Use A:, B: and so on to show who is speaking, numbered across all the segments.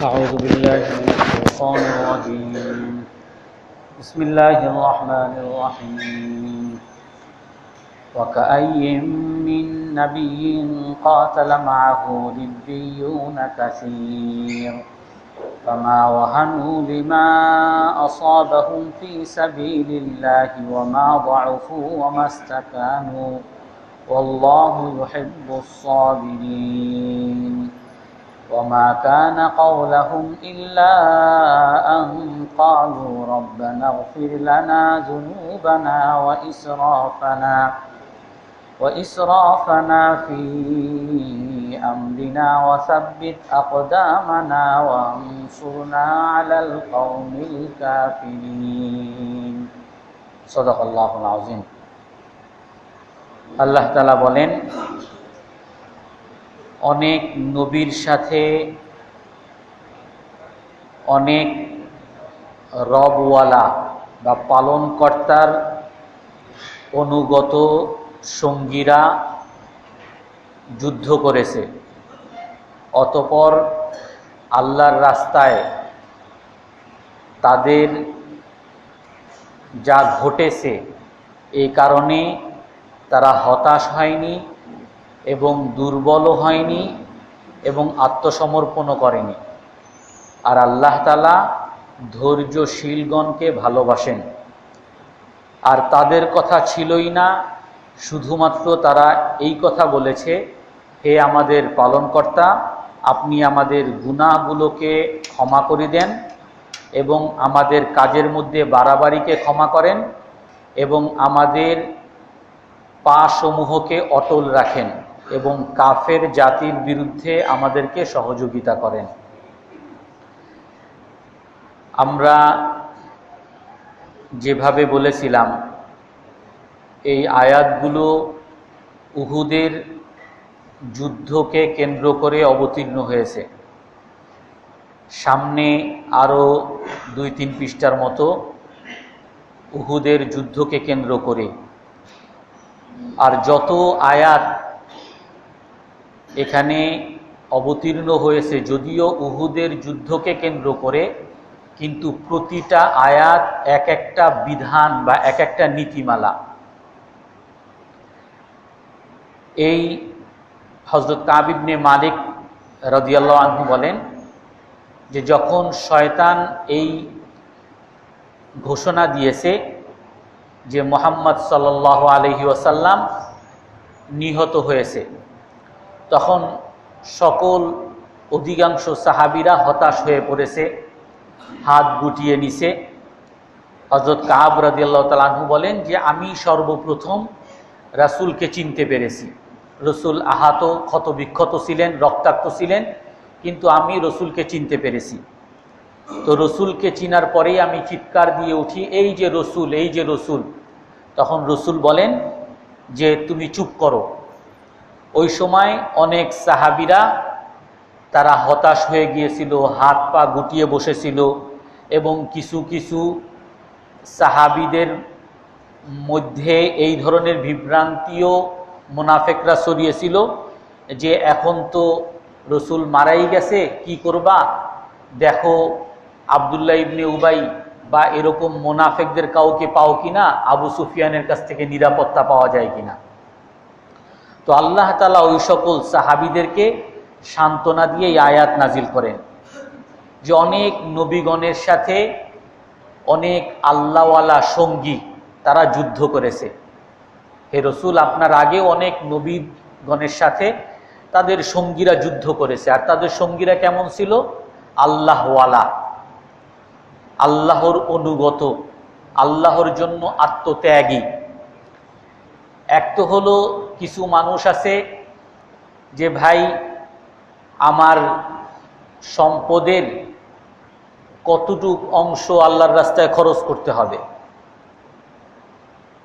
A: أعوذ بالله من الشيطان الرجيم. بسم الله الرحمن الرحيم. وكأي من نبي قاتل معه ربيون كثير. فما وهنوا لما أصابهم في سبيل الله وما ضعفوا وما استكانوا. والله يحب الصابرين. وما كان قولهم إلا أن قالوا ربنا اغفر لنا ذنوبنا وإسرافنا وإسرافنا في أمرنا وثبت أقدامنا وانصرنا على القوم الكافرين صدق الله العظيم আল্লাহ তালা বলেন অনেক নবীর সাথে, অনেক রবওয়ালা বা পালনকর্তার অনুগত সঙ্গীরা যুদ্ধ করেছে। অতপর আল্লাহর রাস্তায় তাদের যা ঘটেছে এই কারণে তারা হতাশ হয়নি। এবং দুর্বলও হয়নি এবং আত্মসমর্পণও করেনি। আর আল্লাহ তালা ধৈর্যশীলগণকে ভালোবাসেন। আর তাদের কথা ছিলই না, শুধুমাত্র তারা এই কথা বলেছে, হে আমাদের পালনকর্তা, আপনি আমাদের গুণাগুলোকে ক্ষমা করে দেন এবং আমাদের কাজের মধ্যে বাড়াবাড়িকে ক্ষমা করেন এবং আমাদের পা সমূহকে অটল রাখেন। এবং কাফের জাতির বিরুদ্ধে আমাদেরকে সহযোগিতা করেন। আমরা যেভাবে বলেছিলাম, এই আয়াতগুলো উহুদের যুদ্ধকে কেন্দ্র করে অবতীর্ণ হয়েছে। সামনে আরও দুই তিন পৃষ্ঠার মতো উহুদের যুদ্ধকে কেন্দ্র করে। আর যত আয়াত এখানে অবতীর্ণ হয়েছে যদিও উহুদের যুদ্ধকে কেন্দ্র করে, কিন্তু প্রতিটা আয়াত এক একটা বিধান বা এক একটা নীতিমালা। এই হজরত কাবিবনে মালিক রদিয়াল্লাহ আনহু বলেন যে, যখন শয়তান এই ঘোষণা দিয়েছে যে মোহাম্মদ সাল আলহি ওসাল্লাম নিহত হয়েছে তখন সকল অধিকাংশ সাহাবিরা হতাশ হয়ে পড়েছে, হাত গুটিয়ে নিছে। হজরত কাব রাজিয়াল্লাহ তালাহু বলেন যে, আমি সর্বপ্রথম রাসুলকে চিনতে পেরেছি। রসুল আহাত ক্ষত বিক্ষত ছিলেন, রক্তাক্ত ছিলেন, কিন্তু আমি রসুলকে চিনতে পেরেছি। তো রসুলকে চিনার পরেই আমি চিৎকার দিয়ে উঠি, এই যে রসুল, এই যে রসুল। তখন রসুল বলেন যে, তুমি চুপ করো। ওই সময় অনেক সাহাবিরা তারা হতাশ হয়ে গিয়েছিল, হাত পা গুটিয়ে বসেছিল এবং কিছু কিছু সাহাবিদের মধ্যে এই ধরনের বিভ্রান্তিও মোনাফেকরা সরিয়েছিল যে এখন তো রসুল মারাই গেছে, কি করবা? দেখো আবদুল্লাহ ইবনে উবাই বা এরকম মোনাফেকদের কাউকে পাও কিনা? আবু সুফিয়ানের কাছ থেকে নিরাপত্তা পাওয়া যায় কিনা? তো আল্লাহ তালা ওই সকল সাহাবিদেরকে সান্ত্বনা দিয়ে আয়াত নাজিল করেন যে অনেক নবীগণের সাথে অনেক আল্লাহওয়ালা সঙ্গী তারা যুদ্ধ করেছে। হে রসুল, আপনার আগে অনেক নবীগণের সাথে তাদের সঙ্গীরা যুদ্ধ করেছে আর তাদের সঙ্গীরা কেমন ছিল? আল্লাহওয়ালা। আল্লাহর অনুগত, আল্লাহর জন্য আত্মত্যাগী। এক তো হলো কিছু মানুষ আছে যে ভাই, আমার সম্পদের কতটুক অংশ আল্লাহর রাস্তায় খরচ করতে হবে।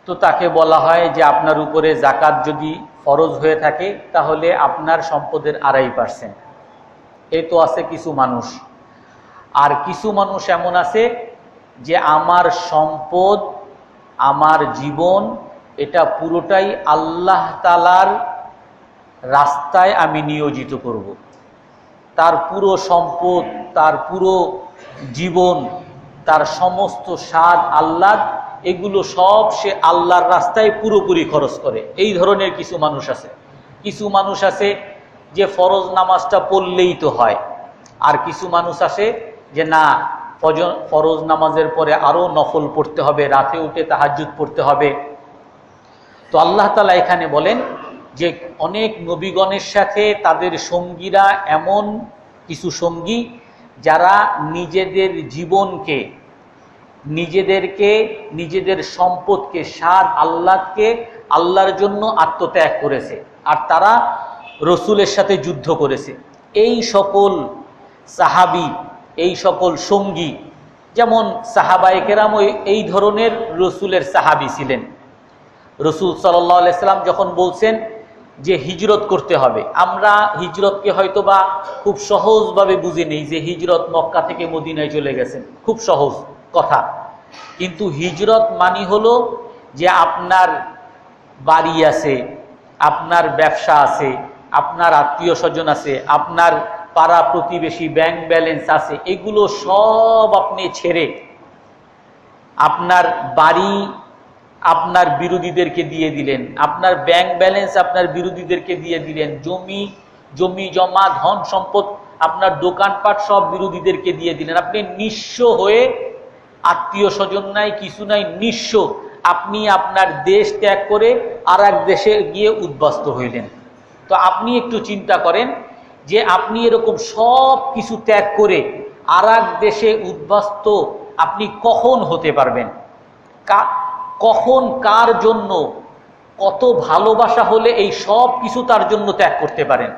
A: তো তাকে বলা হয় যে আপনার উপরে জাকাত যদি ফরজ হয়ে থাকে, তাহলে আপনার সম্পদের আড়াই পার্সেন্ট এ তো আছে কিছু মানুষ। আর কিছু মানুষ এমন আছে যে আমার সম্পদ, আমার জীবন এটা পুরোটাই আল্লাহ তালার রাস্তায় আমি নিয়োজিত করব। তার পুরো সম্পদ, তার পুরো জীবন, তার সমস্ত স্বাদ, আহ্লাদ, এগুলো সব সে আল্লাহর রাস্তায় পুরোপুরি খরচ করে। এই ধরনের কিছু মানুষ আছে। কিছু মানুষ আছে যে ফরজ নামাজটা পড়লেই তো হয়। আর কিছু মানুষ আছে যে না ফরজ নামাজের পরে আরও নফল পড়তে হবে, রাতে উঠে তাহাজ্জুদ পড়তে হবে। তো আল্লাহ তালা এখানে বলেন যে অনেক নবীগণের সাথে তাদের সঙ্গীরা এমন কিছু সঙ্গী যারা নিজেদের জীবনকে, নিজেদেরকে, নিজেদের সম্পদকে সাদ আল্লাহকে আল্লাহর জন্য আত্মত্যাগ করেছে আর তারা রসুলের সাথে যুদ্ধ করেছে। এই সকল সাহাবি, এই সকল সঙ্গী, যেমন সাহাবায়ে কেরাম ওই, এই ধরনের রসুলের সাহাবি ছিলেন। রসুল আলাইসাল্লাম যখন বলছেন যে হিজরত করতে হবে, আমরা হিজরতকে হয়তো বা খুব সহজভাবে বুঝে নেই যে হিজরত মক্কা থেকে মদিনায় চলে গেছেন। খুব সহজ কথা। কিন্তু হিজরত মানি হলো যে আপনার বাড়ি আছে, আপনার ব্যবসা আছে, আপনার আত্মীয় স্বজন আছে, আপনার পাড়া প্রতিবেশী ব্যাংক ব্যালেন্স আছে, এগুলো সব আপনি ছেড়ে আপনার বাড়ি আপনার বিরোধীদেরকে দিয়ে দিলেন। আপনার ব্যাংক ব্যালেন্স আপনার বিরোধীদেরকে দিয়ে দিলেন। জমি জমি, জমা, ধন সম্পদ আপনার দোকানপাট সব বিরোধীদেরকে দিয়ে দিলেন। আপনি নিঃস্ব হয়ে আত্মীয় স্বজন নাই, কিছু নাই, নিঃস্ব। আপনি আপনার দেশ ত্যাগ করে আর এক দেশে গিয়ে উদ্বাস্ত হইলেন। তো আপনি একটু চিন্তা করেন যে আপনি এরকম সব কিছু ত্যাগ করে আর দেশে উদ্বাস্ত আপনি কখন হতে পারবেন? কা- কখন কার জন্য কত ভালোবাসা হলে এই সব কিছু তার জন্য ত্যাগ করতে পারেন।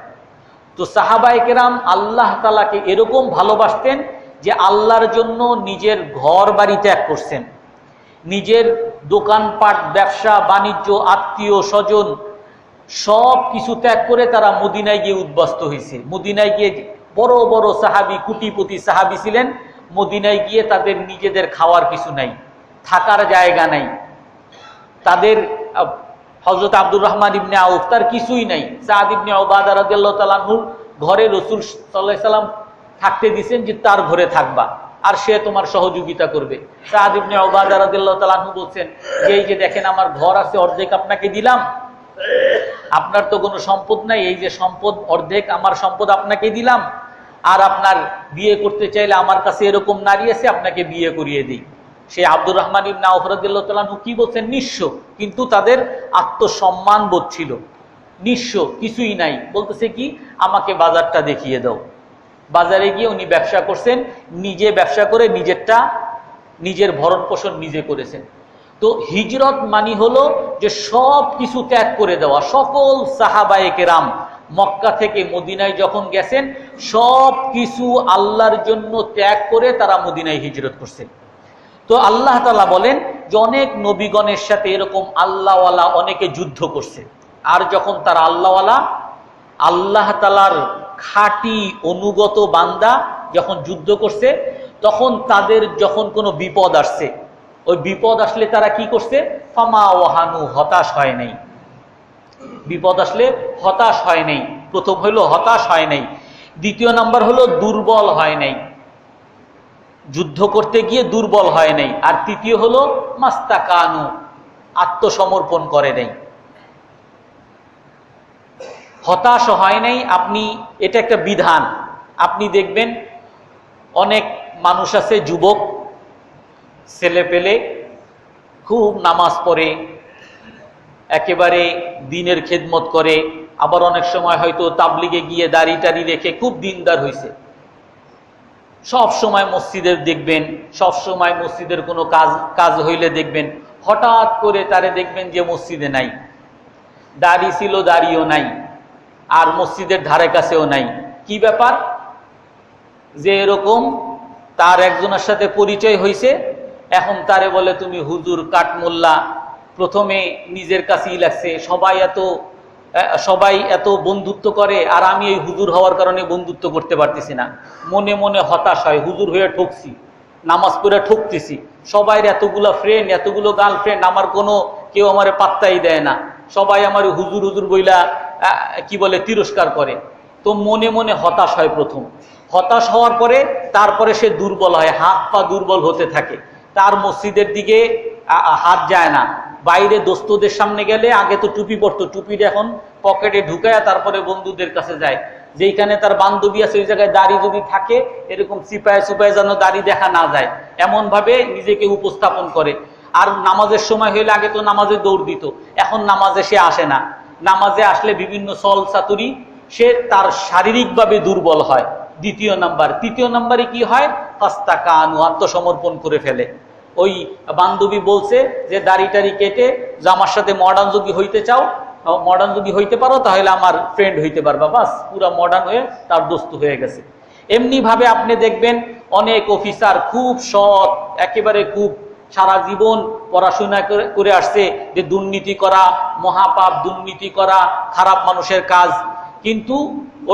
A: তো সাহাবায়ে কেরাম আল্লাহ তালাকে এরকম ভালোবাসতেন যে আল্লাহর জন্য নিজের ঘর বাড়ি ত্যাগ করছেন। নিজের দোকানপাট, ব্যবসা, বাণিজ্য, আত্মীয় স্বজন সব কিছু ত্যাগ করে তারা মদিনায় গিয়ে উদ্বাস্ত হয়েছে। মদিনায় গিয়ে বড় বড় সাহাবি, কুটিপতি সাহাবি ছিলেন। মদিনায় গিয়ে তাদের নিজেদের খাওয়ার কিছু নাই, থাকার জায়গা নাই। তাদের হজরত আব্দুর রহমান ইবনে আউফ, তার কিছুই নাই। সাদ ইবনে ওবাদা ঘরে রসুল সাল্লাল্লাহু সাল্লাম থাকতে দিছেন যে তার ঘরে থাকবা, আর সে তোমার সহযোগিতা করবে। সাদ ইবনে ওবাদা বলছেন যে, এই যে দেখেন আমার ঘর আছে, অর্ধেক আপনাকে দিলাম। আপনার তো কোনো সম্পদ নাই, এই যে সম্পদ, অর্ধেক আমার সম্পদ আপনাকে দিলাম। আর আপনার বিয়ে করতে চাইলে আমার কাছে এরকম নারী আছে, আপনাকে বিয়ে করিয়ে দিই। সে আব্দুর রহমান ইবনা আফরদুল্লাহ কি বলছেন? নিঃস্ব। কিন্তু তাদের আত্মসম্মান বোধ ছিল। নিঃস্ব, কিছুই নাই। বলতেছে কি, আমাকে বাজারটা দেখিয়ে দাও। বাজারে গিয়ে উনি ব্যবসা করছেন, নিজে ব্যবসা করে নিজেরটা, নিজের ভরণ পোষণ নিজে করেছেন। তো হিজরত মানি হলো যে সব কিছু ত্যাগ করে দেওয়া। সকল সাহাবায়ে কেরাম মক্কা থেকে মদিনায় যখন গেছেন সব কিছু আল্লাহর জন্য ত্যাগ করে তারা মদিনায় হিজরত করছেন। তো আল্লাহ তালা বলেন যে অনেক নবীগণের সাথে এরকম আল্লাহওয়ালা অনেকে যুদ্ধ করছে। আর যখন তারা আল্লাহওয়ালা, আল্লাহ তালার খাঁটি অনুগত বান্দা যখন যুদ্ধ করছে, তখন তাদের যখন কোনো বিপদ আসছে, ওই বিপদ আসলে তারা কি করছে? ফামা ওহানু হতাশ হয় নাই। বিপদ আসলে হতাশ হয় নাই। প্রথম হইল হতাশ হয় নাই। দ্বিতীয় নাম্বার হলো দুর্বল হয় নাই। যুদ্ধ করতে গিয়ে দুর্বল হয় নাই। আর তৃতীয় হলো, মাস্তাকানু, আত্মসমর্পণ করে নাই। হতাশ হয় নাই, আপনি, এটা একটা বিধান। আপনি দেখবেন, অনেক মানুষ আছে, যুবক, ছেলে পেলে খুব নামাজ পড়ে, একেবারে দিনের খেদমত করে, আবার অনেক সময় হয়তো তাবলিগে গিয়ে দাড়ি টাড়ি রেখে খুব দিনদার হয়েছে সব সময় মসজিদের দেখবেন, সব সময় মসজিদের কোনো কাজ কাজ হইলে দেখবেন, হঠাৎ করে তারে দেখবেন যে মসজিদে নাই। দাড়ি ছিল, দাড়িও নাই, আর মসজিদের ধারে কাছেও নাই। কি ব্যাপার? যে এরকম তার একজনের সাথে পরিচয় হয়েছে এখন তারে বলে, তুমি হুজুর কাঠমোল্লা, প্রথমে নিজের কাছেই লাগছে। সবাই এত সবাই এত বন্ধুত্ব করে, আর আমি এই হুজুর হওয়ার কারণে বন্ধুত্ব করতে পারতেছি না। মনে মনে হতাশ হয়, হুজুর হয়ে ঠকছি, নামাজ পড়ে ঠকতেছি। সবাই এতগুলো ফ্রেন্ড এতগুলো গার্লফ্রেন্ড আমার কোনো, কেউ আমার পাত্তাই দেয় না। সবাই আমার হুজুর হুজুর বইলা কি বলে, তিরস্কার করে। তো মনে মনে হতাশ হয় প্রথম। হতাশ হওয়ার পরে, তারপরে সে দুর্বল হয়, হাত পা দুর্বল হতে থাকে। তার মসজিদের দিকে হাত যায় না। বাইরে দোস্তদের সামনে গেলে আগে তো টুপি পরতো, টুপিটা এখন পকেটে ঢুকায় তারপরে বন্ধুদের কাছে যায়। যেইখানে তার বান্ধবী আছে, ওই জায়গায় দাড়ি যদি থাকে, এরকম চিপায় চুপায় যেন দাড়ি দেখা না যায়। এমন ভাবে নিজেকে উপস্থাপন করে। আর নামাজের সময় হইলে আগে তো নামাজে দৌড় দিত। এখন নামাজে সে আসে না। নামাজে আসলে বিভিন্ন সল চাতুরি, সে তার শারীরিকভাবে দুর্বল হয়। দ্বিতীয় নাম্বার, তৃতীয় নাম্বারে কি হয়? ফাস্তা কানু আত্মসমর্পণ করে ফেলে। ওই বান্ধবী বলছে যে দাড়ি টাড়ি কেটে যে আমার সাথে মডার্ন যদি হইতে চাও মডার্ন যদি হইতে পারো, তাহলে আমার ফ্রেন্ড হইতে পারবা। বাস, পুরা মডার্ন হয়ে তার দোস্ত হয়ে গেছে। এমনি ভাবে আপনি দেখবেন অনেক অফিসার খুব সৎ, একেবারে খুব সারা জীবন পড়াশোনা করে আসছে যে দুর্নীতি করা, মহাপাপ দুর্নীতি করা, খারাপ মানুষের কাজ। কিন্তু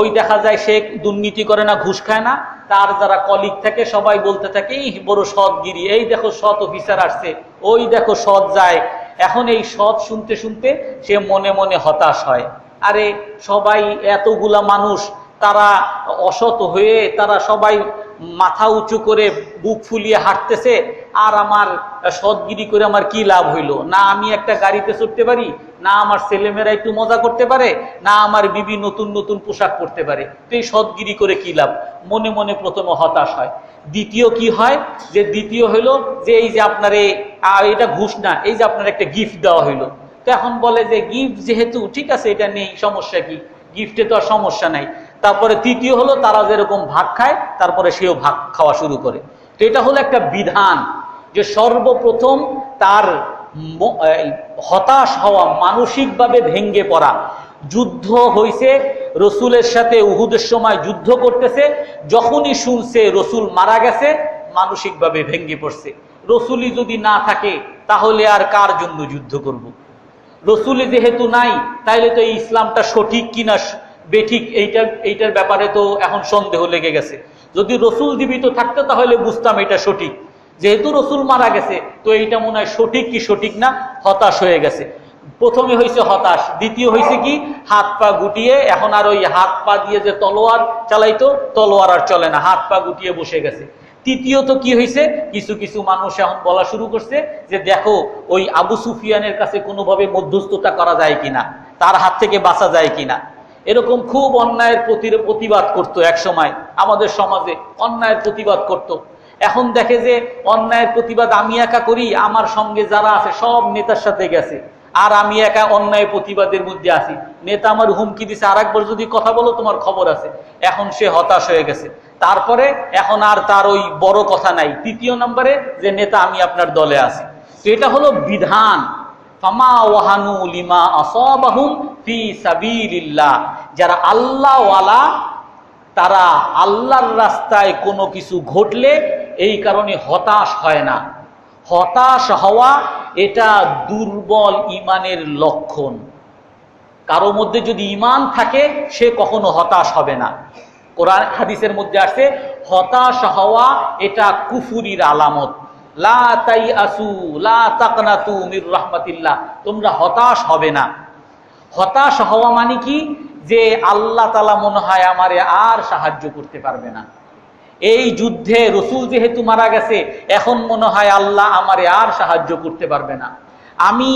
A: ওই দেখা যায় সে দুর্নীতি করে না, ঘুষ খায় না। তার যারা কলিগ থাকে, সবাই বলতে থাকে এই বড় সৎগিরি, এই দেখো সৎ অফিসার আসছে, ওই দেখো সৎ যায়। এখন এই সৎ শুনতে শুনতে সে মনে মনে হতাশ হয়। আরে, সবাই এতগুলা মানুষ, তারা অসৎ হয়ে তারা সবাই মাথা উঁচু করে বুক ফুলিয়ে হাঁটতেছে, আর আমার সৎগিরি করে আমার কি লাভ হইল? না আমি একটা গাড়িতে চড়তে পারি, না আমার ছেলেমেয়েরা একটু মজা করতে পারে, না আমার বিবি নতুন নতুন পোশাক পরতে পারে। তো এই সৎগিরি করে কি লাভ? মনে মনে প্রথমে হতাশ হয়। দ্বিতীয় কি হয়? যে দ্বিতীয় হলো যে এই যে আপনার এটা ঘুষ না, এই যে আপনার একটা গিফট দেওয়া হইল। তো এখন বলে যে গিফট যেহেতু, ঠিক আছে, এটা নেই, সমস্যা কি? গিফটে তো আর সমস্যা নাই। তারপরে তৃতীয় হলো তারা যেরকম ভাগ খায়, তারপরে সেও ভাগ খাওয়া শুরু করে। তো এটা হলো একটা বিধান যে সর্বপ্রথম তার হতাশ হওয়া, মানসিকভাবে ভেঙ্গে পড়া। যুদ্ধ হইছে, রসুলের সাথে উহুদের সময় যুদ্ধ করতেছে, যখনই শুনছে রসুল মারা গেছে, মানসিকভাবে ভেঙ্গে পড়ছে। রসুলই যদি না থাকে, তাহলে আর কার জন্য যুদ্ধ করব। রসুলে যেহেতু নাই, তাইলে তো এই ইসলামটা সঠিক কিনা বেঠিক এইটা এইটার ব্যাপারে তো এখন সন্দেহ লেগে গেছে। যদি রসুল জীবিত থাকতো তাহলে বুঝতাম এটা সঠিক। যেহেতু রসুল মারা গেছে, তো এইটা মনে হয় সঠিক কি সঠিক না? হতাশ হয়ে গেছে। প্রথমে হয়েছে হতাশ, দ্বিতীয় হয়েছে কি? হাত পা গুটিয়ে, এখন আর ওই হাত পা দিয়ে যে তলোয়ার চালাইতো, তলোয়ার আর চলে না, হাত পা গুটিয়ে বসে গেছে। তৃতীয়ত কি হয়েছে কিছু কিছু মানুষ এখন বলা শুরু করছে যে দেখো, ওই আবু সুফিয়ানের কাছে কোনোভাবে মধ্যস্থতা করা যায় কিনা? তার হাত থেকে বাঁচা যায় কিনা? এরকম খুব অন্যায়ের প্রতি প্রতিবাদ করতো এক সময়। আমাদের সমাজে অন্যায়ের প্রতিবাদ করত। এখন দেখে যে অন্যায়ের প্রতিবাদ আমি একা করি, আমার সঙ্গে যারা আছে সব নেতার সাথে গেছে। আর আমি একা অন্যায় প্রতিবাদের মধ্যে আছি। নেতা আমার হুমকি দিছে আর একবার যদি কথা বলো, তোমার খবর আছে। এখন সে হতাশ হয়ে গেছে। তারপরে এখন আর তার ওই বড় কথা নাই। তৃতীয় নম্বরে যে নেতা, আমি আপনার দলে আছি। তো এটা হলো বিধান। ফামা ওয়াহানু লিমা আসাবাহুম যারা আল্লাহওয়ালা, তারা আল্লাহর রাস্তায় কোনো কিছু ঘটলে এই কারণে হতাশ হয় না। হতাশ হওয়া এটা দুর্বল ইমানের লক্ষণ। কারও মধ্যে যদি ইমান থাকে, সে কখনো হতাশ হবে না। কোরআন হাদিসের মধ্যে আসছে, হতাশ হওয়া এটা কুফুরির আলামত। লা তাই আসু লা তাকনাতু মির রহমাতিল্লাহ, তোমরা হতাশ হবে না। হতাশ হওয়া মানে কি? যে আল্লাহ তালা মনে হয় আমারে আর সাহায্য করতে পারবে না। এই যুদ্ধে রসুল যেহেতু মারা গেছে, এখন মনে হয় আল্লাহ আমারে আর সাহায্য করতে পারবে না। আমি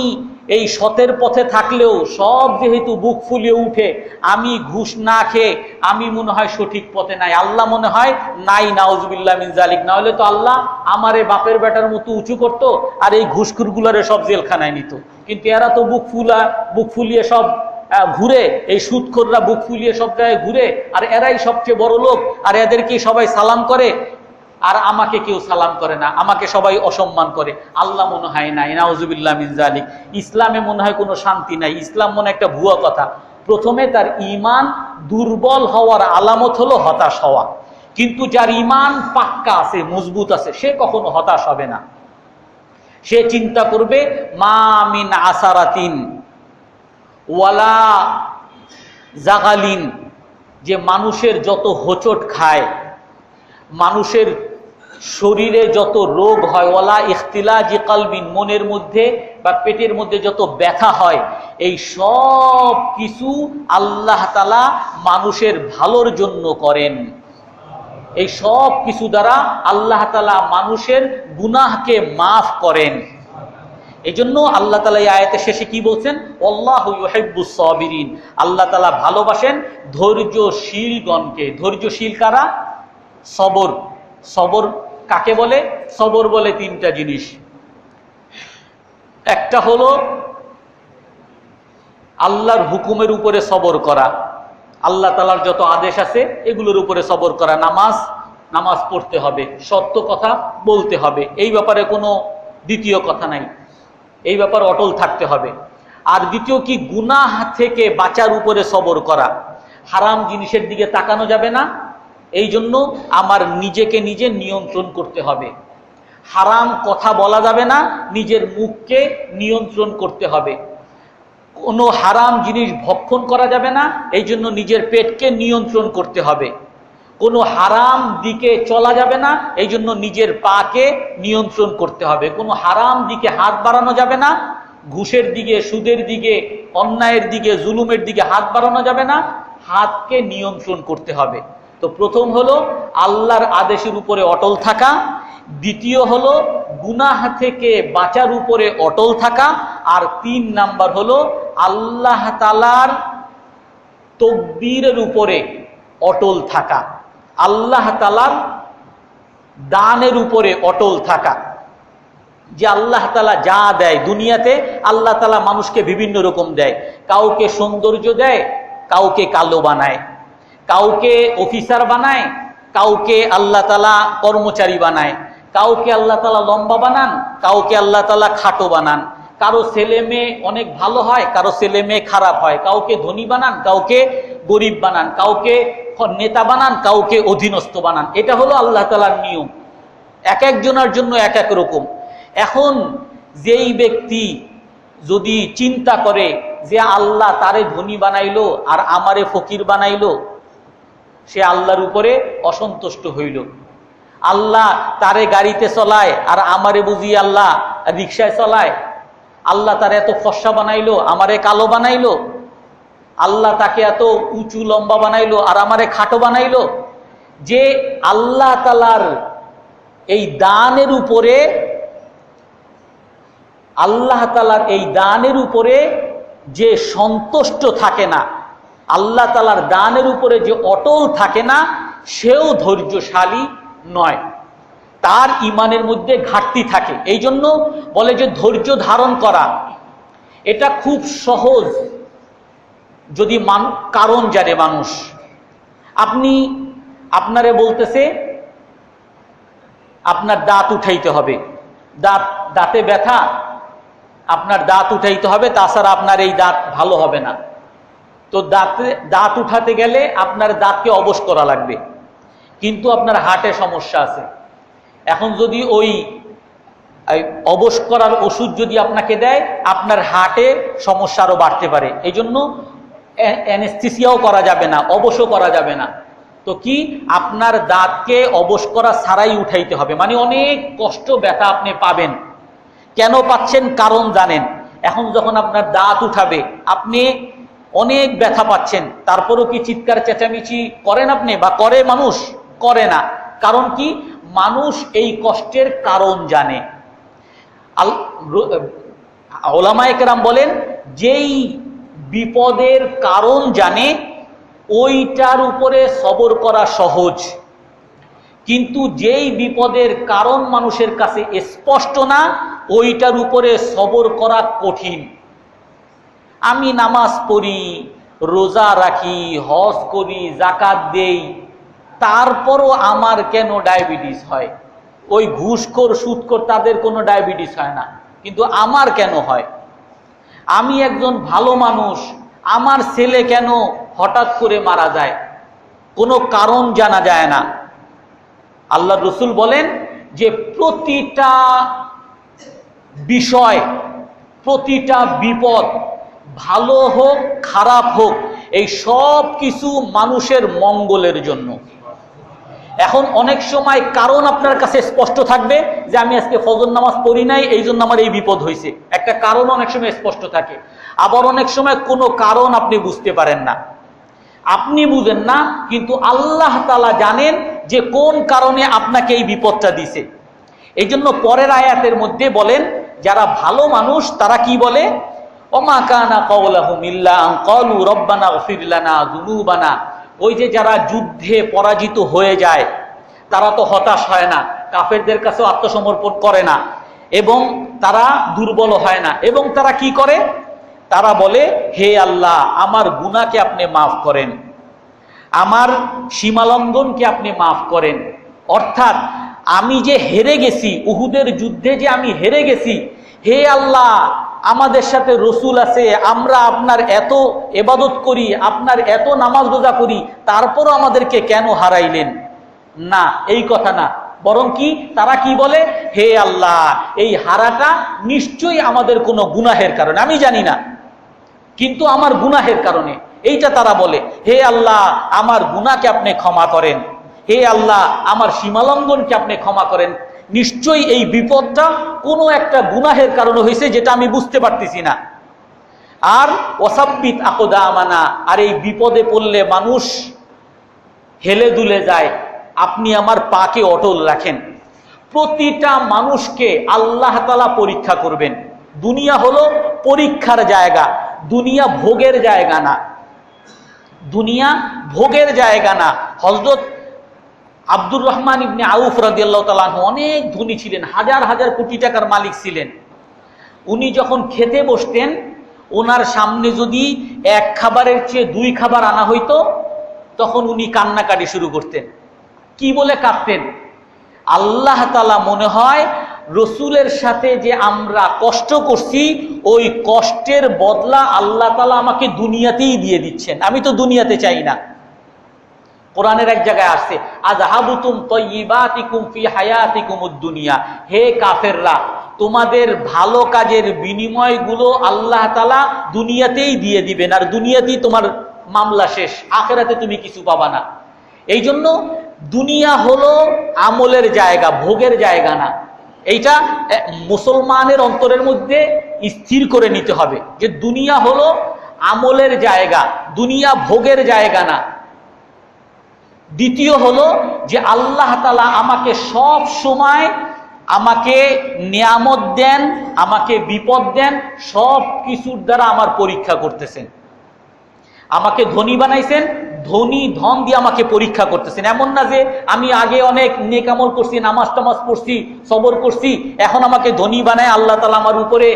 A: এই সতের পথে থাকলেও সব যেহেতু বুক ফুলিয়ে উঠে, আমি ঘুষ না খেয়ে, আমি মনে হয় সঠিক পথে নাই। আল্লাহ মনে হয় নাই নাউজবিল্লা মিন জালিক না হলে তো আল্লাহ আমারে বাপের বেটার মতো উঁচু করতো, আর এই ঘুষখুরগুলারে সব জেলখানায় নিত। কিন্তু এরা তো বুক ফুলা, বুক ফুলিয়ে সব ঘুরে, এই সুদখোররা বুক ফুলিয়ে সব জায়গায় ঘুরে, আর এরাই সবচেয়ে বড় লোক, আর এদেরকে সবাই সালাম করে। আর আমাকে কেউ সালাম করে না, আমাকে সবাই অসম্মান করে। আল্লাহ মনে হয় নাই, নাউজুবিল্লাহ মিন জালিক। ইসলামে মনে হয় কোনো শান্তি নাই। ইসলাম মনে একটা ভুয়া কথা। প্রথমে তার ইমান দুর্বল হওয়ার আলামত হলো হতাশ হওয়া। কিন্তু যার ইমান পাক্কা আছে, মজবুত আছে, সে কখনো হতাশ হবে না। সে চিন্তা করবে, মা মিন আসারাতিন ওয়ালা জাগালিন। যে মানুষের যত হোচট খায়, মানুষের শরীরে যত রোগ হয় ওলা ইখতিলাজি কালবিন, মনের মধ্যে বা পেটের মধ্যে যত ব্যথা হয়, এই সব কিছু আল্লাহ তালা মানুষের ভালোর জন্য করেন। এই সব কিছু দ্বারা আল্লাহ তালা মানুষের গুনাহকে মাফ করেন। এই জন্য আল্লাহ তালা এই আয়াতের শেষে কি বলছেন? আল্লাহ সাবিরিন আল্লাহ তালা ভালোবাসেন ধৈর্যশীলগণকে। ধৈর্যশীল কারা? সবর। সবর কাকে বলে? সবর বলে তিনটা জিনিস। একটা হলো আল্লাহর হুকুমের উপরে সবর করা। আল্লাহ তালার যত আদেশ আছে, এগুলোর উপরে সবর করা। নামাজ নামাজ পড়তে হবে, সত্য কথা বলতে হবে। এই ব্যাপারে কোনো দ্বিতীয় কথা নাই। এই ব্যাপার অটল থাকতে হবে। আর দ্বিতীয় কি? গুনাহ থেকে বাঁচার উপরে সবর করা। হারাম জিনিসের দিকে তাকানো যাবে না। এই জন্য আমার নিজেকে নিজে নিয়ন্ত্রণ করতে হবে। হারাম কথা বলা যাবে না, নিজের মুখকে নিয়ন্ত্রণ করতে হবে। কোনো হারাম জিনিস ভক্ষণ করা যাবে না এই জন্য নিজের পেটকে নিয়ন্ত্রণ করতে হবে। কোনো হারাম দিকে চলা যাবে না এই জন্য নিজের পাকে নিয়ন্ত্রণ করতে হবে। কোনো হারাম দিকে হাত বাড়ানো যাবে না, ঘুষের দিকে, সুদের দিকে, অন্যায়ের দিকে, জুলুমের দিকে হাত বাড়ানো যাবে না, হাতকে নিয়ন্ত্রণ করতে হবে। তো প্রথম হলো আল্লাহর আদেশের উপরে অটল থাকা, দ্বিতীয় হলো গুনাহ থেকে বাঁচার উপরে অটল থাকা, আর তিন নাম্বার হলো আল্লাহ তালার তকবীরের উপরে অটল থাকা, আল্লাহ তালার দানের উপরে অটল থাকা। যে আল্লাহ তালা যা দেয় দুনিয়াতে, আল্লাহ তালা মানুষকে বিভিন্ন রকম দেয়। কাউকে সৌন্দর্য দেয়, কাউকে কালো বানায়। কাউকে অফিসার বানায়, কাউকে আল্লাহ তালা কর্মচারী বানায়। কাউকে আল্লাহ তালা লম্বা বানান, কাউকে আল্লাহ তালা খাটো বানান। কারও ছেলে মেয়ে অনেক ভালো হয়, কারও ছেলে মেয়ে খারাপ হয়। কাউকে ধনী বানান, কাউকে গরিব বানান। কাউকে নেতা বানান, কাউকে অধীনস্থ বানান। এটা হলো আল্লাহ তালার নিয়ম। এক একজনের জন্য এক এক রকম। এখন যেই ব্যক্তি যদি চিন্তা করে যে আল্লাহ তারে ধনী বানাইলো আর আমারে ফকির বানাইলো সে আল্লাহর উপরে অসন্তুষ্ট হইল। আল্লাহ তারে গাড়িতে চলায় আর আমারে বুঝি আল্লাহ রিক্সায় চলায়। আল্লাহ তার এত ফসা বানাইলো, আমারে কালো বানাইলো। আল্লাহ তাকে এত উঁচু লম্বা বানাইলো আর আমারে খাটো বানাইলো। যে আল্লাহ তালার এই দানের উপরে, আল্লাহ তালার এই দানের উপরে যে সন্তুষ্ট থাকে না আল্লাহ তালার দানের উপরে যে অটল থাকে না, সেও ধৈর্যশালী নয়। তার ইমানের মধ্যে ঘাটতি থাকে। এই জন্য বলে যে ধৈর্য ধারণ করা, এটা খুব সহজ। যদি মান, কারণ জানে মানুষ। আপনি, আপনারে বলতেছে, আপনার দাঁত উঠাইতে হবে। দাঁত, দাঁতে ব্যথা, আপনার দাঁত উঠাইতে হবে, তাছাড়া আপনার এই দাঁত ভালো হবে না। তো দাঁতে, দাঁত উঠাতে গেলে আপনার দাঁতকে অবশ করা লাগবে। কিন্তু আপনার হার্টে সমস্যা আছে। এখন যদি ওই অবশ করার ওষুধ যদি আপনাকে দেয়, আপনার হার্টে সমস্যা আরও বাড়তে পারে। এই জন্য অ্যানেস্থিসিয়াও করা যাবে না, অবশও করা যাবে না। তো কি? আপনার দাঁতকে অবশ করা ছাড়াই উঠাইতে হবে। মানে অনেক কষ্ট, ব্যথা আপনি পাবেন। কেন পাচ্ছেন কারণ জানেন। এখন যখন আপনার দাঁত উঠাবে, আপনি অনেক ব্যথা পাচ্ছেন। তারপরও কি চিৎকার, চেঁচামেচি করেন আপনি? বা করে মানুষ? করে না। কারণ কি? মানুষ এই কষ্টের কারণ জানে। আল ওলামায়কেরাম বলেন, যেই বিপদের কারণ জানে, ওইটার উপরে সবর করা সহজ। কিন্তু যেই বিপদের কারণ মানুষের কাছে স্পষ্ট না, ওইটার উপরে সবর করা কঠিন। আমি নামাজ পড়ি, রোজা রাখি, হজ করি জাকাত দেই, তারপরও আমার কেন ডায়াবেটিস হয়? ওই ঘুষখোর, সুদখোর তাদের কোনো ডায়াবেটিস হয় না, কিন্তু আমার কেন হয়? আমি একজন ভালো মানুষ, আমার ছেলে কেন হঠাৎ করে মারা যায়? কোনো কারণ জানা যায় না। আল্লাহ রসুল বলেন যে প্রতিটা বিষয়, প্রতিটা বিপদ ভালো হোক, খারাপ হোক, এই সব কিছু মানুষের মঙ্গলের জন্য। এখন অনেক সময় কারণ আপনার কাছে স্পষ্ট থাকবে যে আমি আজকে ফজর নামাজ পড়ি নাই, এই জন্য আমার এই বিপদ হয়েছে। একটা কারণ অনেক সময় স্পষ্ট থাকে। আবার অনেক সময় কোনো কারণ আপনি বুঝতে পারেন না। আপনি বুঝেন না, কিন্তু আল্লাহ তালা জানেন যে কোন কারণে আপনাকে এই বিপদটা দিছে এই জন্য পরের আয়াতের মধ্যে বলেন, যারা ভালো মানুষ, তারা কি বলে? ওমা কানা কওলাহুম ইল্লা আন ক্বালু রব্বানা গফির লানা যুনুবানা। ওই যে যারা যুদ্ধে পরাজিত হয়ে যায়, তারা তো হতাশ হয় না, কাফেরদের কাছেও আত্মসমর্পণ করে না, এবং তারা দুর্বল হয় না। এবং তারা কি করে? তারা বলে, হে আল্লাহ, আমার গুনাহকে আপনি মাফ করেন, আমার সীমালঙ্ঘনকে আপনি মাফ করেন। অর্থাৎ, আমি যে হেরে গেছি, উহুদের যুদ্ধে যে আমি হেরে গেছি, হে আল্লাহ আমাদের সাথে রসুল আছে, আমরা আপনার এত এবাদত করি, আপনার এত নামাজ রোজা করি, তারপরও আমাদেরকে কেন হারাইলেন? না, এই কথা না। বরং কি, তারা কি বলে? হে আল্লাহ, এই হারাটা নিশ্চয়ই আমাদের কোনো গুনাহের কারণে, আমি জানি না। কিন্তু আমার গুনাহের কারণে, এইটা তারা বলে, হে আল্লাহ, আমার গুনাহকে আপনি ক্ষমা করেন। হে আল্লাহ, আমার সীমালঙ্ঘনকে আপনি ক্ষমা করেন। নিশ্চয়ই এই বিপদটা কোনো একটা গুনাহের কারণে হয়েছে যেটা আমি বুঝতে পারতেছি না। আর অসাব্বিত আকদা আমানা আর এই বিপদে পড়লে মানুষ হেলে দুলে যায়। আপনি আমার পাকে অটল রাখেন। প্রতিটা মানুষকে আল্লাহ তালা পরীক্ষা করবেন। দুনিয়া হলো পরীক্ষার জায়গা, দুনিয়া ভোগের জায়গা না। দুনিয়া ভোগের জায়গা না। হজরত আব্দুর রহমান ইবনে আউফ রাদিয়াল্লাহু তাআলা আনহু অনেক ধনী ছিলেন, হাজার হাজার কোটি টাকার মালিক ছিলেন। উনি যখন খেতে বসতেন ওনার সামনে যদি এক খাবারের চেয়ে দুই খাবার আনা হইতো, তখন উনি কান্নাকাটি শুরু করতেন। কি বলে কাঁদতেন? আল্লাহ তালা মনে হয় রসুলের সাথে যে আমরা কষ্ট করছি, ওই কষ্টের বদলা আল্লাহ তালা আমাকে দুনিয়াতেই দিয়ে দিচ্ছেন। আমি তো দুনিয়াতে চাই না। কোরআনের এক জায়গায় আসছে আজ হাবুতুম তৈবাতিকুম ফি হায়াতিকুম দুনিয়া হে কাফেররা, তোমাদের ভালো কাজের বিনিময়গুলো আল্লাহ তালা দুনিয়াতেই দিয়ে দিবেন, আর দুনিয়াতেই তোমার মামলা শেষ, আখেরাতে তুমি কিছু পাবা না। এই জন্য দুনিয়া হলো আমলের জায়গা, ভোগের জায়গা না। এইটা মুসলমানের অন্তরের মধ্যে স্থির করে নিতে হবে যে দুনিয়া হলো আমলের জায়গা, দুনিয়া ভোগের জায়গা না। দ্বিতীয় হলো যে আল্লাহ তালা আমাকে সব সময় আমাকে নিয়ামত দেন, আমাকে বিপদ দেন, সব কিছুর দ্বারা আমার পরীক্ষা করতেছেন। আমাকে ধনী বানাইছেন, ধনী ধন দিয়ে আমাকে পরীক্ষা করতেছেন। এমন না যে আমি আগে অনেক নেকামল করছি, নামাজ টামাজ পড়ছি, সবর করছি, এখন আমাকে ধনী বানায় আল্লাহ তালা আমার উপরে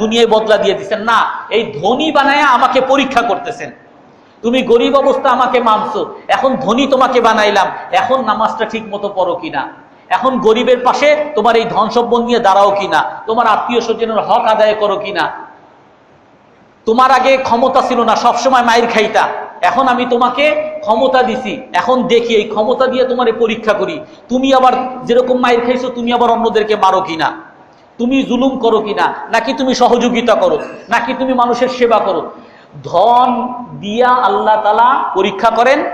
A: দুনিয়ায় বদলা দিয়ে দিচ্ছেন না, এই ধনী বানায় আমাকে পরীক্ষা করতেছেন। তুমি গরিব অবস্থা আমাকে মানছো, এখন ধনী তোমাকে বানাইলাম, এখন নামাজটা ঠিক মতো পড়ো কিনা? এখন গরিবের পাশে তোমার এই ধন সম্পদ নিয়ে দাঁড়াও কিনা? তোমার আত্মীয় স্বজনের হক আদায় করো কিনা? তোমার আগে ক্ষমতা ছিল না, সবসময় মায়ের খাইতা। এখন আমি তোমাকে ক্ষমতা দিছি, এখন দেখি এই ক্ষমতা দিয়ে তোমারে পরীক্ষা করি। তুমি আবার যেরকম মায়ের খাইছো, তুমি আবার অন্যদেরকে মারো কিনা? তুমি জুলুম করো কিনা? নাকি তুমি সহযোগিতা করো? নাকি তুমি মানুষের সেবা করো? ধন দিয়া আল্লাহ তালা পরীক্ষা করেন,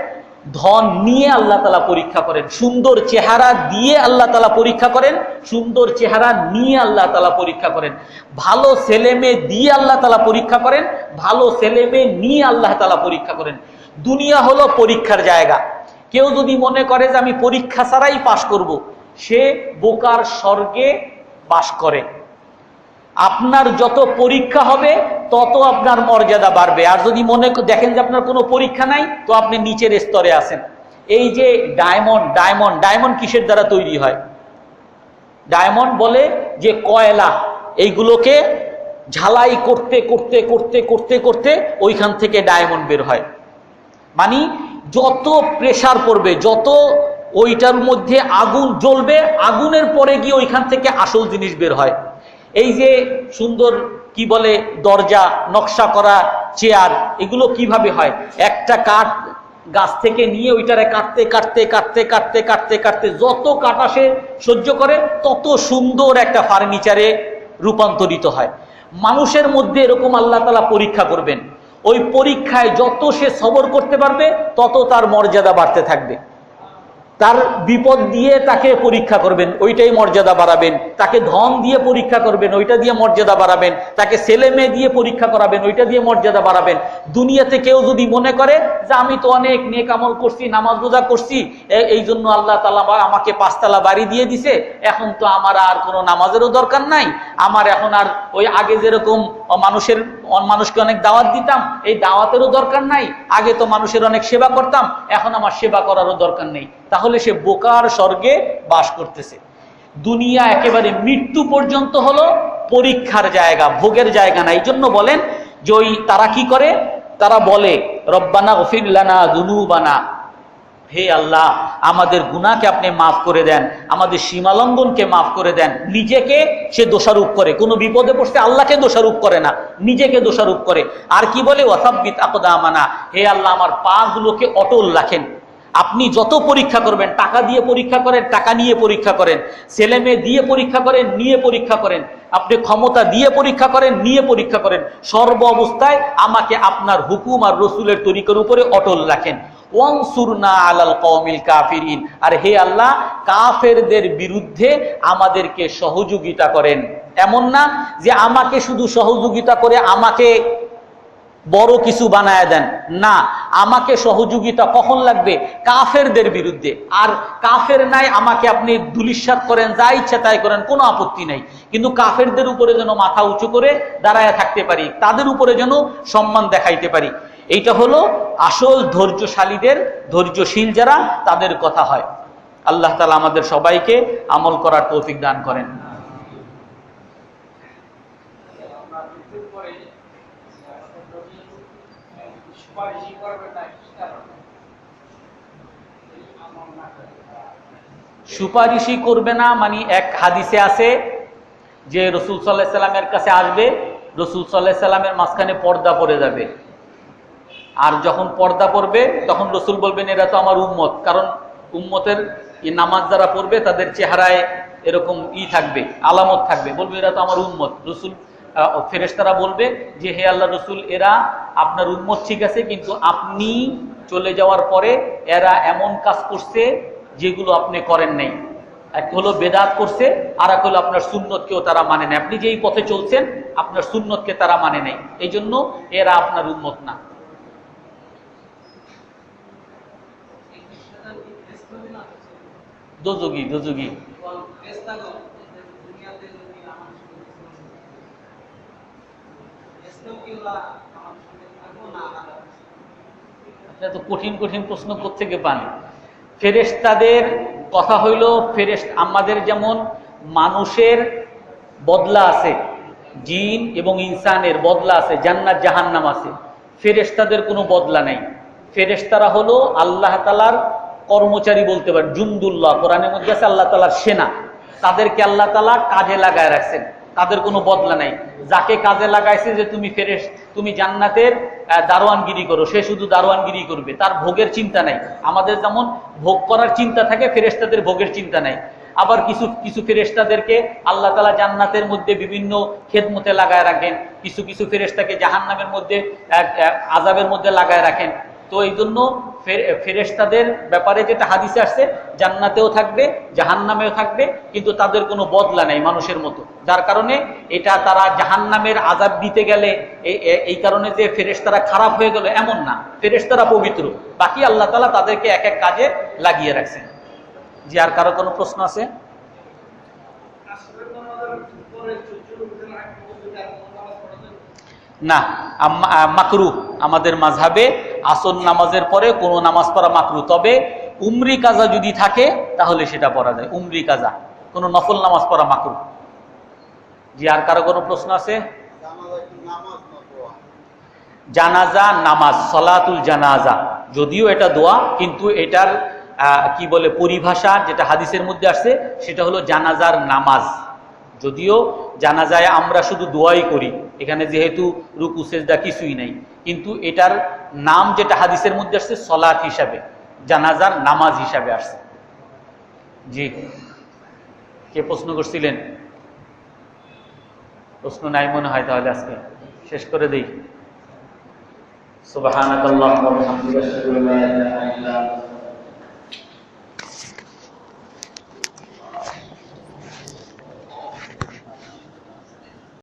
A: ধন নিয়ে আল্লাহ তালা পরীক্ষা করেন, সুন্দর চেহারা দিয়ে আল্লাহ তালা পরীক্ষা করেন, সুন্দর চেহারা নিয়ে আল্লাহ তালা পরীক্ষা করেন। ভালো ছেলে মেয়ে দিয়ে আল্লাহ তালা পরীক্ষা করেন, ভালো ছেলে মেয়ে নিয়ে আল্লাহ তালা পরীক্ষা করেন। দুনিয়া হলো পরীক্ষার জায়গা। কেউ যদি মনে করে যে আমি পরীক্ষা ছাড়াই পাশ করব, সে বোকার স্বর্গে বাস করে। আপনার যত পরীক্ষা হবে, তত আপনার মর্যাদা বাড়বে। আর যদি মনে দেখেন যে আপনার কোনো পরীক্ষা নাই, তো আপনি নিচের স্তরে আসেন এই যে ডায়মন্ড ডায়মন্ড ডায়মন্ড কিসের দ্বারা তৈরি হয়? ডায়মন্ড বলে যে কয়লা, এইগুলোকে ঝালাই করতে করতে করতে করতে করতে ওইখান থেকে ডায়মন্ড বের হয়। মানে যত প্রেশার পড়বে, যত ওইটার মধ্যে আগুন জ্বলবে, আগুনের পরে গিয়ে ওইখান থেকে আসল জিনিস বের হয়। এই যে সুন্দর, কি বলে, দরজা, নকশা করা, চেয়ার, এগুলো কীভাবে হয়? একটা কাঠ গাছ থেকে নিয়ে ওইটারে কাটতে কাটতে কাটতে কাটতে কাটতে কাটতে যত কাটা সে সহ্য করে, তত সুন্দর একটা ফার্নিচারে রূপান্তরিত হয়। মানুষের মধ্যে এরকম আল্লাহ তালা পরীক্ষা করবেন। ওই পরীক্ষায় যত সে সবর করতে পারবে, তত তার মর্যাদা বাড়তে থাকবে। তার বিপদ দিয়ে তাকে পরীক্ষা করবেন, ওইটাই মর্যাদা বাড়াবেন। তাকে ধন দিয়ে পরীক্ষা করবেন, ওইটা দিয়ে মর্যাদা বাড়াবেন। তাকে ছেলে মেয়ে দিয়ে পরীক্ষা করাবেন, ওইটা দিয়ে মর্যাদা বাড়াবেন। দুনিয়াতে কেউ যদি মনে করে যে আমি তো অনেক নেক আমল করছি, নামাজ রোজা করছি এই জন্য আল্লাহ তালা আমাকে পাঁচতলা বাড়ি দিয়ে দিছে, এখন তো আমার আর কোনো নামাজেরও দরকার নাই। আমার এখন আর ওই আগে যেরকম মানুষের মানুষকে অনেক দাওয়াত দিতাম, এই দাওয়াতেরও দরকার নাই। আগে তো মানুষের অনেক সেবা করতাম, এখন আমার সেবা করারও দরকার নেই। তাহলে সে বোকার স্বর্গে বাস করতেছে। দুনিয়া একেবারে মৃত্যু পর্যন্ত হলো পরীক্ষার জায়গা, ভোগের জায়গা না। এই জন্য বলেন যে ওই তারা কি করে? তারা বলে, রব্বানা গফিল্লানা দুনুবানা। হে আল্লাহ, আমাদের গুনাহকে আপনি মাফ করে দেন, আমাদের সীমালঙ্ঘনকে মাফ করে দেন। নিজেকে সে দোষারোপ করে। কোনো বিপদে পড়ছে আল্লাহকে দোষারোপ করে না, নিজেকে দোষারোপ করে। আর কি বলে? ওয়াসাব্বিত আকদামানা। হে আল্লাহ, আমার পা গুলোকে অটল রাখেন। আপনি যত পরীক্ষা করবেন, টাকা দিয়ে পরীক্ষা করেন, টাকা নিয়ে পরীক্ষা করেন। ছেলে মেয়ে দিয়ে পরীক্ষা করেন, নিয়ে পরীক্ষা করেন। আপনি ক্ষমতা দিয়ে পরীক্ষা করেন, নিয়ে পরীক্ষা করেন। সর্ব অবস্থায় আমাকে আপনার হুকুম আর রসুলের তরিকার উপরে অটল রাখেন। আর হে আল্লাহ, কাফেরদের বিরুদ্ধে আমাদেরকে সহযোগিতা করেন। এমন না যে আমাকে শুধু সহযোগিতা করে আমাকে বড় কিছু বানায় দেন। না, আমাকে সহযোগিতা কখন লাগবে? কাফেরদের বিরুদ্ধে। আর কাফের নাই, আমাকে আপনি দুলিশ্বাত করেন, যা ইচ্ছা তাই করেন, কোনো আপত্তি নাই। কিন্তু কাফেরদের উপরে যেন মাথা উঁচু করে দাঁড়ায় থাকতে পারি, তাদের উপরে যেন সম্মান দেখাইতে পারি। এইটা হলো আসল ধৈর্যশালীদের ধৈর্যশীল যারা, তাদের কথা হয়। আল্লাহ তালা আমাদের সবাইকে আমল করার তৌফিক দান করেন।
B: সুপারিশই
A: করবে না মানে এক হাদিসে আছে যে রসুল সাল্লাহ সাল্লামের কাছে আসবে, রসুল সাল্লাহ সাল্লামের মাঝখানে পর্দা পড়ে যাবে। আর যখন পর্দা পড়বে, তখন রসুল বলবেন, এরা তো আমার উম্মত। কারণ উম্মতের নামাজ যারা পড়বে, তাদের চেহারায় এরকম ই থাকবে, আলামত থাকবে। বলবে, এরা তো আমার উম্মত। রসুল ফেরেশতারা বলবে যে, হে আল্লাহ রসুল, এরা আপনার উম্মত ঠিক আছে, কিন্তু আপনি চলে যাওয়ার পরে এরা এমন কাজ করছে যেগুলো আপনি করেন নাই। এক হলো বেদাত করছে আর এক হলো আপনার সুন্নতকেও তারা মানে নেয় আপনি যেই পথে চলছেন, আপনার সুন্নতকে তারা মানে নেই। এই জন্য এরা আপনার উন্মত না
B: এই বিষয়টা কি ব্যস্ত হবে না
A: দোযোগী দোযোগী
B: এবং ব্যস্ত গো দুনিয়াতে যদি আমার সঙ্গে ব্যস্ত কি ওরা আমার সঙ্গে থাকব না আলাদা
A: এটা তো কঠিন কঠিন প্রশ্ন কোথেকে পান? ফেরেশতাদের কথা হইল ফেরেশ আমাদের যেমন মানুষের বদলা আছে, জিন এবং ইনসানের বদলা আছে, জান্নাত, জাহান্নাম আছে। ফেরেশতাদের কোনো বদলা নাই। ফেরেশতারা হলো আল্লাহ তালার কর্মচারী বলতে পারেন, জুমদুল্লাহ, কোরআনের মধ্যে আছে আল্লাহ তালার সেনা। তাদেরকে আল্লাহ তালা কাজে লাগায় রাখছেন। তাদের কোনো বদলা নাই। যাকে কাজে লাগাইছে যে তুমি ফেরেস তুমি জান্নাতের দারোয়ানগিরি করো। সে শুধু দারোয়ানগিরি করবে। তার ভোগের চিন্তা নাই। আমাদের যেমন ভোগ করার চিন্তা থাকে ফেরেস্তাদের ভোগের চিন্তা নাই। আবার কিছু কিছু ফেরেস্তাদেরকে আল্লাহ তালা জান্নাতের মধ্যে বিভিন্ন খেদমতে লাগায় রাখেন। কিছু কিছু ফেরেস্তাকে জাহান্নামের মধ্যে আজাবের মধ্যে লাগায় রাখেন। তো এই জন্য ফে- ফেরেশতাদের ব্যাপারে যেটা হাদিসে আসছে, জান্নাতেও থাকবে, জাহান্নামেও থাকবে, কিন্তু তাদের কোনো বদলা নেই মানুষের মতো। যার কারণে এটা তারা জাহান্নামের আজাব দিতে গেলে এই কারণে যে ফেরেশতারা খারাপ হয়ে গেল এমন না। ফেরেশতারা পবিত্র। বাকি আল্লাহ তালা তাদেরকে এক এক কাজে লাগিয়ে রাখছেন। যে আর কারও কোনো প্রশ্ন আছে?
B: না
A: মাকরু আমাদের মাঝহাবে আসন নামাজের পরে কোনো নামাজ পড়া মাকরু। তবে উমরি কাজা যদি থাকে, তাহলে সেটা পড়া যায়। উমরি কাজা, কোনো নফল নামাজ পড়া মাকরু। জি, আর কারও কোনো প্রশ্ন আছে? জানাজা, নামাজ, সলাতুল জানাজা, যদিও এটা দোয়া, কিন্তু এটার কি বলে পরিভাষা যেটা হাদিসের মধ্যে আসছে, সেটা হলো জানাজার নামাজ। যদিও জানাজায় আমরা শুধু দোয়াই করি, এখানে যেহেতু রুকু, সেজদা কিছুই নাই, কিন্তু এটার নাম যেটা হাদিসের মধ্যে আসছে সলাত হিসাবে। জানাজার নামাজ হিসাবে আসছে। জি। কে প্রশ্ন করছিলেন? প্রশ্ন নাই মনে হয় তাহলে আজকে। শেষ করে দিই। সুবহানাকাল্লাহুম্মা